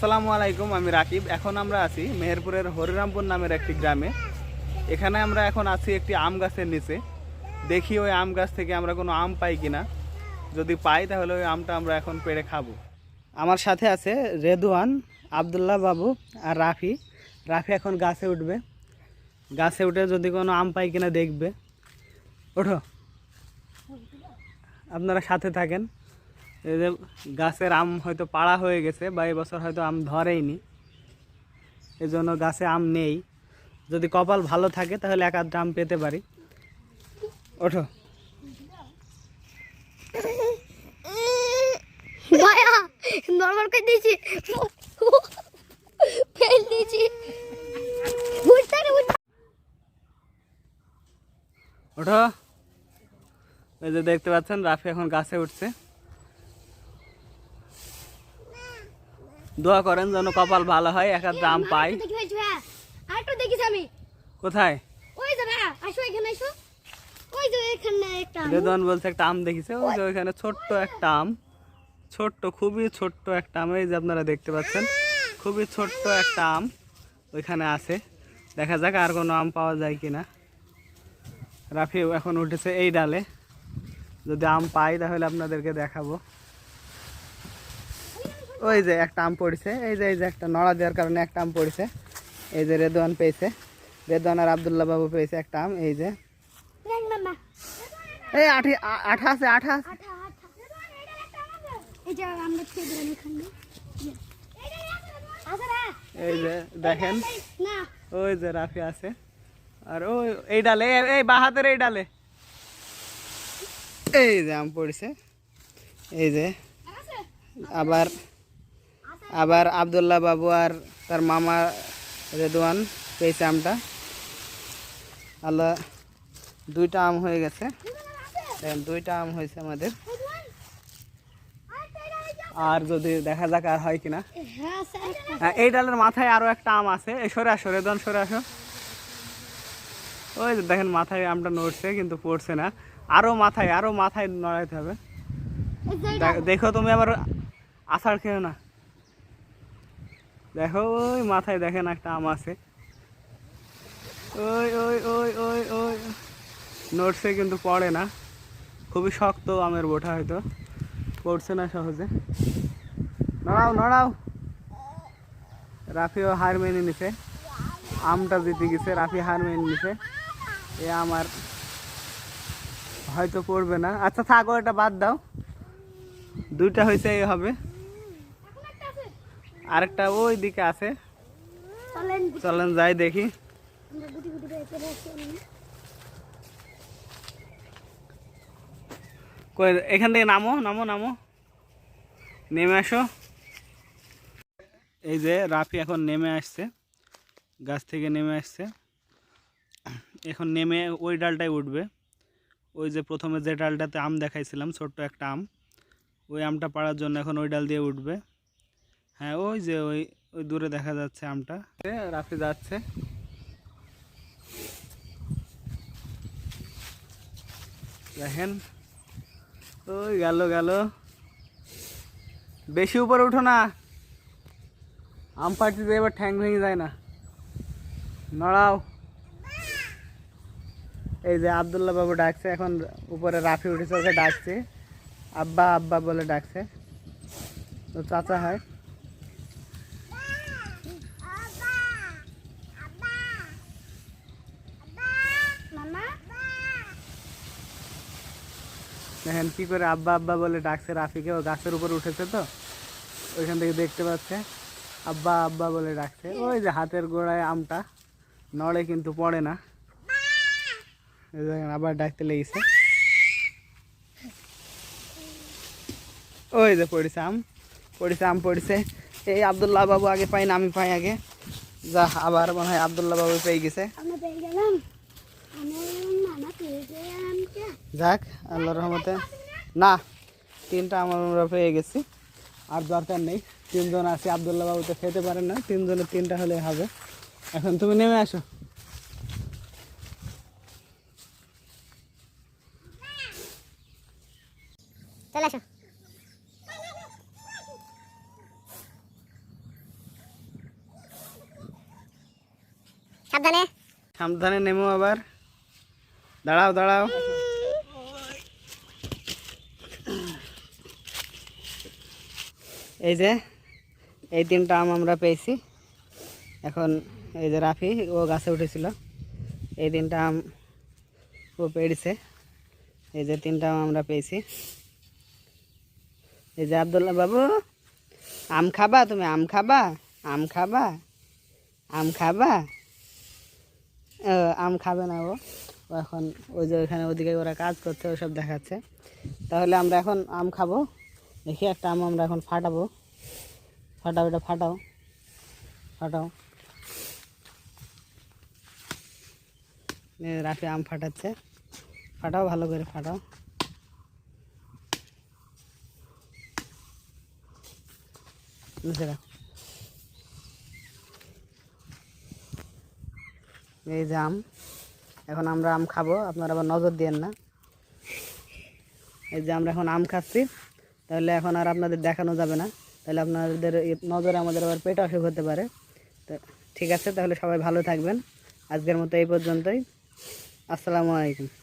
আসসালামু আলাইকুম, আমি রাকিব। এখন আমরা আছি মেহেরপুরের হরিরামপুর নামের একটি গ্রামে। এখানে আমরা এখন আছি একটি আম গাছের নিচে। দেখি ওই আম গাছ থেকে আমরা কোনো আম পাই কিনা। যদি পাই তাহলে ওই আমটা আমরা এখন পেড়ে খাব। আমার সাথে আছে রেদুয়ান, আবদুল্লাহ বাবু আর রাফি। রাফি এখন গাছে উঠবে। গাছে উঠে যদি কোনো আম পাই কিনা দেখবে। ওঠো। আপনারা সাথে থাকেন। গাছের আম হয়তো পাড়া হয়ে গেছে বা এবছর হয়তো আম ধরেইনি। এই জন্য গাছে আম নেই। যদি কপাল ভালো থাকে তাহলে এক আধটা আম পেতে পারি। ওঠো। ভাইয়া নর্মাল করে দিয়েছি। ফেল দিয়েছি। ওঠো। এই যে দেখতে পাচ্ছেন রাফি এখন গাছে উঠছে। দোয়া করেন যেন কপাল ভালো হয় এক আধটা আম পাই ভাইয়া আরেকটু দেখিস আমি। কোথায়? ওই যে আসো এখানে আসো। ওই যে এখানে একটা আম। বলছে একটা আম দেখিছে ওই যে ওইখানে ছোট্ট একটা আম। ছোট্ট খুবই ছোট্ট একটা আম এই যে আপনারা দেখতে পাচ্ছেন। খুবই ছোট্ট একটা আম ওইখানে আছে। দেখা যাক আর কোনো আম পাওয়া যায় কিনা। রাফি এখন উঠেছে এই ডালে। যদি আম পাই তাহলে আপনাদেরকে দেখাবো। ওই যে একটা আম পড়েছে এই যে এই যে একটা নড়া দেওয়ার কারণে একটা আম পড়েছে। এই যে রেদওয়ান পেয়েছে রেদওয়ান আর আবদুল্লাহ বাবু পেয়েছে একটা আম এই যে। এই আঠি আঠা আছে আঠা আছে এই যে যে দেখেন। ওই যে রাফি আছে। আর ওই এই ডালে এই- এই বাহাতের এই ডালে। এই যে আম পড়েছে। এই যে আবার আবার আবদুল্লাহ বাবু আর তার মামা রেদওয়ান পেয়েছে আমটা। আল্লাহ দুইটা আম হয়ে গেছে। দেখেন দুইটা আম হয়েছে আমাদের। আর যদি দেখা যাক আর হয় কিনা। হ্যাঁ হ্যাঁ, এই ডালের মাথায় আরও একটা আম আছে। এই সরে আসো রেদন সরে আসো। ওই যে দেখেন মাথায় আমটা নড়ছে কিন্তু পড়ছে না। আরও মাথায় আরও মাথায় নড়াইতে হবে। দেখো তুমি আবার আষাঢ় খেও না। দেখো, ওই মাথায় দেখেন একটা আম আছে। ওই ওই ওই ওই ওই। নড়ছে কিন্তু পড়ে না। খুবই শক্ত আমের বোঠা হয়তো। পড়ছে না সহজে। নড়াও নড়াও। রাফিও হার মেনে নিছে। আমটা জিতে গেছে, রাফি হার মেনে নিছে। এ আমার হয়তো পড়বে না। আচ্ছা থাকো, এটা বাদ দাও। দুইটা হয়েছে হবে। আরেকটা ওই দিকে আছে। চলেন। যাই দেখি। এখান থেকে নামো নামো নামো। নেমে আসো। এই যে রাফি এখন নেমে আসছে। গাছ থেকে নেমে আসছে। এখন নেমে ওই ডালটাই উঠবে। ওই যে প্রথমে যে ডালটাতে আম দেখাইছিলাম ছোট্ট একটা আম। ওই আমটা পাড়ার জন্য এখন ওই ডাল দিয়ে উঠবে। হ্যাঁ ওই যে ওই ওই দূরে দেখা যাচ্ছে আমটা। রাফি যাচ্ছে। দেখেন, ওই গেল গেল। বেশি উপরে উঠো না। আম পাড়তে এবার ঠ্যাং ভেঙে যায় না। নড়াও। এই যে আবদুল্লাহ বাবু ডাকছে, এখন উপরে রাফি উঠেছে, ওকে ডাকছে। আব্বা আব্বা বলে ডাকছে। তো চাচা হয়। দেখেন কী করে আব্বা আব্বা বলে ডাকছে রাফিকে, ও গাছের উপর উঠেছে তো, ওইখান থেকে দেখতে পাচ্ছে। আব্বা আব্বা বলে ডাকছে, ওই যে হাতের গোড়ায় আমটা, নড়ে কিন্তু পড়ে না। দেখেন, আবার ডাকতে লেগেছে। ওই যে পড়েছে আম পড়েছে আম পড়েছে। এই আবদুল্লাহ বাবু আগে পাই না, আমি পাই আগে। যা, আবার মনে হয় আবদুল্লাহ বাবু পেয়ে গেছে। যাক আল্লাহ রহমতে। না তিনটা আমরা পেয়ে গেছি। আর দরকার নেই। তিনজন আছে আবদুল্লাহ বাবু তো খেতে পারেন না। তিনজনের তিনটা হলে হবে। এখন তুমি নেমে আসো। সাবধানে নেমো আবার। দাঁড়াও দাঁড়াও। এই যে, এই তিনটা আম আমরা পেয়েছি। এখন এই যে রাফি, ও গাছে উঠেছিল। এই তিনটা আম ও পেড়েছে। এই যে তিনটা আম আমরা পেয়েছি। এই যে আবদুল্লাহ বাবু, আম খাবা তুমি? আম খাবা? আম খাবা? আম খাবা? আম খাবে না ও এখন ওই যে ওইখানে ওদিকে ওরা কাজ করছে, ওসব দেখাচ্ছে। তাহলে আমরা এখন আম খাব। দেখি একটা আম আমরা এখন ফাটাবো। ফাটাও, এটা ফাটাও। ফাটাও। রাফি আম ফাটাচ্ছে। ফাটাও, ভালো করে ফাটাও। এই যে আম। এখন আমরা আম খাব। আপনারা আবার নজর দিয়েন না। এই যে আমরা এখন আম খাচ্ছি। তাহলে এখন আর আপনাদের দেখানো যাবে না। তাহলে আপনাদের নজরে আমাদের আবার পেট অসুখ হতে পারে। তো ঠিক আছে, তাহলে সবাই ভালো থাকবেন। আজকের মতো এই পর্যন্তই। আসসালামু আলাইকুম।